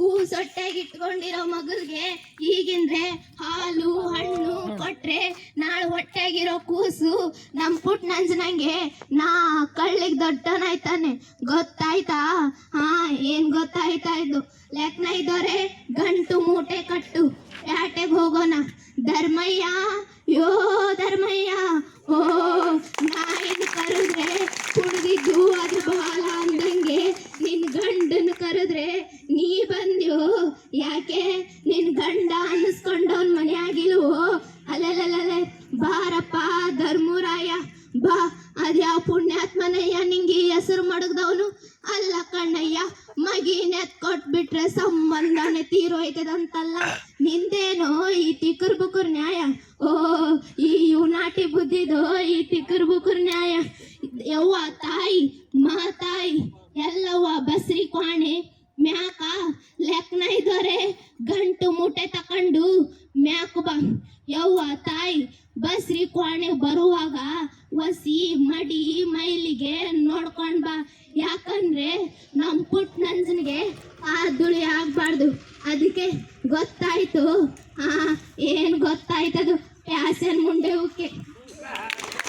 ಕೂಸೊಟ್ಟೆಗೆ ಇಟ್ಕೊಂಡಿರೋ ಮಗುಗೆ ಈಗಿಂದ್ರೆ ಹಾಲು, ಹಣ್ಣು ಕೊಟ್ರೆ ನಾಳೆ ಹೊಟ್ಟೆಗಿರೋ ಕೂಸು ನಮ್ಮ ಪುಟ್ ನಂಜನಂಗೆ ನಾ ಕಳ್ಳಿಗೆ ದೊಡ್ಡನಾಯ್ತಾನೆ. ಗೊತ್ತಾಯ್ತಾ? ಹಾ, ಏನ್ ಗೊತ್ತಾಯ್ತಾ ಇದು? ಲೆಕ್ನ ಇದ್ದೋರೆ ಗಂಟು ಮೂಟೆ ಕಟ್ಟು. ಯಾಟೆಗೆ ಹೋಗೋಣ? ಧರ್ಮಯ್ಯ ಗಂಡನ ಕರೆದ್ರೆ ನೀ ಬಂದ್ಯೋ? ಯಾಕೆ? ನಿನ್ ಗಂಡ ಅನ್ನಿಸ್ಕೊಂಡವನ್ ಮನೆ ಆಗಿಲ್ವೋ? ಅಲ್ಲಲ್ಲಲ್ಲ ಬಾರಪ್ಪ, ಧರ್ಮರಾಯ. ಬಾ, ಅದ್ಯಾವ ಪುಣ್ಯಾತ್ಮನಯ್ಯ ನಿಂಗೆ ಹೆಸರು ಮಡಗ್ದವನು? ಅಲ್ಲ ಕಣ್ಣಯ್ಯ ಮಗಿನ ಕೊಟ್ಬಿಟ್ರೆ ಸಂಬಂಧನೆ ತೀರೋಯ್ತದಂತಲ್ಲ. ನಿಂದೇನೋ ಈ ತಿಕ್ಕರ್ ನ್ಯಾಯ? ಓ, ಈ ಯುನಾಟಿ ನಾಟಿ ಬುದ್ಧಿದು ಈ ತಿಕ್ಕರ್ ಬುಕುರ್ ನ್ಯಾಯ? ಯವ್ವ ತಾಯಿ ಬಸ್ರಿ ಕ್ವಾಣೆ, ಮ್ಯಾಕ ಲೆಕ್ಕನ ಇದ್ದಾರೆ, ಗಂಟು ಮೂಟೆ ತಕೊಂಡು ಮ್ಯಾಕು ಬಾ. ಯವ್ವ ತಾಯಿ, ಬಸ್ರಿ ಕ್ವಾಣೆ ಬರುವಾಗ ವಸಿ ಮಡಿ ಮೈಲಿಗೆ ನೋಡ್ಕೊಂಡ್ ಬಾ. ಯಾಕಂದ್ರೆ ನಮ್ಮ ಪುಟ್ ನಂಜನಿಗೆ ಆ ದುಳಿ ಆಗ್ಬಾರ್ದು. ಅದಕ್ಕೆ ಗೊತ್ತಾಯ್ತು. ಆ, ಏನ್ ಗೊತ್ತಾಯ್ತದು? ಪ್ಯಾಸನ್ ಮುಂಡೆ ಉಕ್ಕೆ.